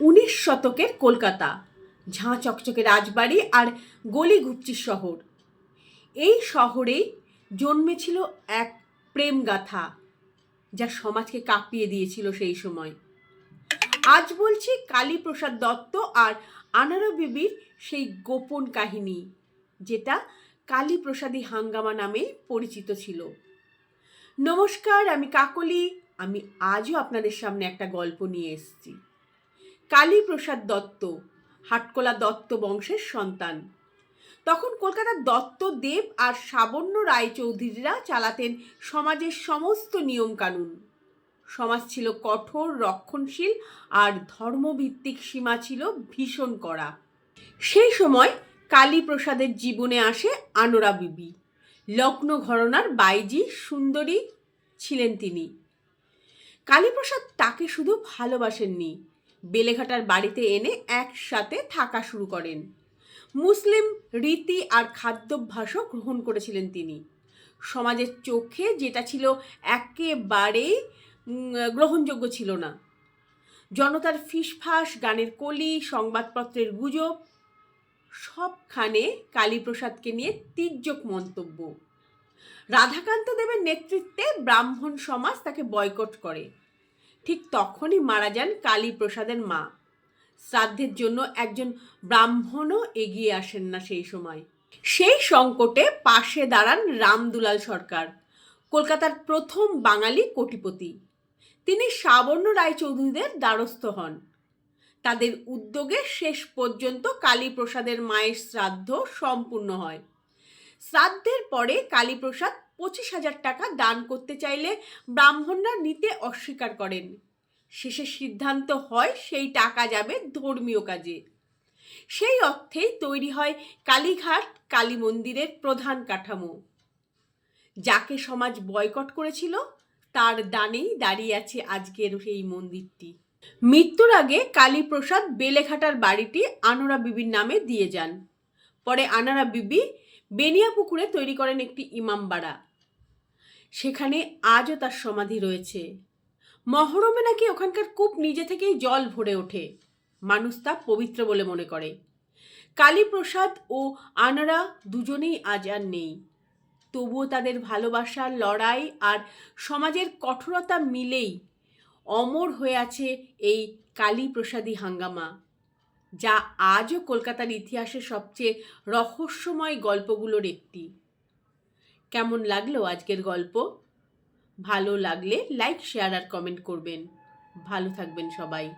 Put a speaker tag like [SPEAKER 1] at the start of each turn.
[SPEAKER 1] উনিশ শতকের কলকাতা, ঝাঁ চকচকে রাজবাড়ি আর গলি ঘুপচির শহর। এই শহরেই জন্মেছিল এক প্রেম গাথা যা সমাজকে কাঁপিয়ে দিয়েছিল সেই সময়। আজ বলছি কালীপ্রসাদ দত্ত আর আনারা বিবির সেই গোপন কাহিনী, যেটা কালীপ্রসাদী হাঙ্গামা নামে পরিচিত ছিল। নমস্কার, আমি কাকলি, আমি আজও আপনাদের সামনে একটা গল্প নিয়ে এসেছি। কালীপ্রসাদ দত্ত, হাটকোলা দত্ত বংশের সন্তান। তখন কলকাতার দত্ত দেব আর সাবর্ণ রায়চৌধুরীরা চালাতেন সমাজের সমস্ত নিয়মকানুন। সমাজ ছিল কঠোর, রক্ষণশীল আর ধর্মভিত্তিক সীমা ছিল ভীষণ কড়া। সেই সময় কালীপ্রসাদের জীবনে আসে আনোরা বিবি। লগ্ন ঘরনার বাইজি সুন্দরী ছিলেন তিনি। কালীপ্রসাদ তাকে শুধু ভালোবাসেননি বেলেঘাটার বাড়িতে এনে একসাথে থাকা শুরু করেন। মুসলিম রীতি আর খাদ্যাভ্যাসও গ্রহণ করেছিলেন তিনি। সমাজের চোখে যেটা ছিল একেবারেই গ্রহণযোগ্য ছিল না। জনতার ফিসফাস, গানের কলি, সংবাদপত্রের গুজব, সবখানে কালীপ্রসাদকে নিয়ে তির্যক মন্তব্য। রাধাকান্ত দেবের নেতৃত্বে ব্রাহ্মণ সমাজ তাকে বয়কট করে। ঠিক তখনই মারা যান কালীপ্রসাদের মা। শ্রাদ্ধের জন্য একজন ব্রাহ্মণও এগিয়ে আসেন না সেই সময়। সেই সংকটে পাশে দাঁড়ান রামদুলাল সরকার, কলকাতার প্রথম বাঙালি কোটিপতি। তিনি সাবর্ণ রায়চৌধুরীদের দ্বারস্থ হন। তাদের উদ্যোগে শেষ পর্যন্ত কালীপ্রসাদের মায়ের শ্রাদ্ধ সম্পূর্ণ হয়। শ্রাদ্ধের পরে কালীপ্রসাদ পঁচিশ হাজার টাকা দান করতে চাইলে ব্রাহ্মণরা নিতে অস্বীকার করেন। শেষে সিদ্ধান্ত হয় সেই টাকা যাবে ধর্মীয় কাজে। সেই অর্থেই তৈরি হয় কালীঘাট কালী মন্দিরের প্রধান কাঠামো। যাকে সমাজ বয়কট করেছিল, তার দানেই দাঁড়িয়ে আছে আজকের সেই মন্দিরটি। মৃত্যুর আগে কালীপ্রসাদ বেলেঘাটার বাড়িটি আনোরা বিবির নামে দিয়ে যান। পরে আনারা বিবি বেনিয়াপুকুরে তৈরি করেন একটি ইমামবাড়া। সেখানে আজও তার সমাধি রয়েছে। মহরমে নাকি ওখানকার কূপ নিজে থেকেই জল ভরে ওঠে। মানুষ তা পবিত্র বলে মনে করে। কালীপ্রসাদ ও আনারা দুজনেই আজ আর নেই। তবুও তাদের ভালোবাসার লড়াই আর সমাজের কঠোরতা মিলেই অমর হয়ে আছে এই কালীপ্রসাদী হাঙ্গামা। যা আজও কলকাতার ইতিহাসের সবচেয়ে রহস্যময় গল্পগুলোর একটি। কেমন লাগল আজকের গল্প? ভালো লাগলে লাইক শেয়ার আর কমেন্ট করবেন। ভালো থাকবেন সবাই।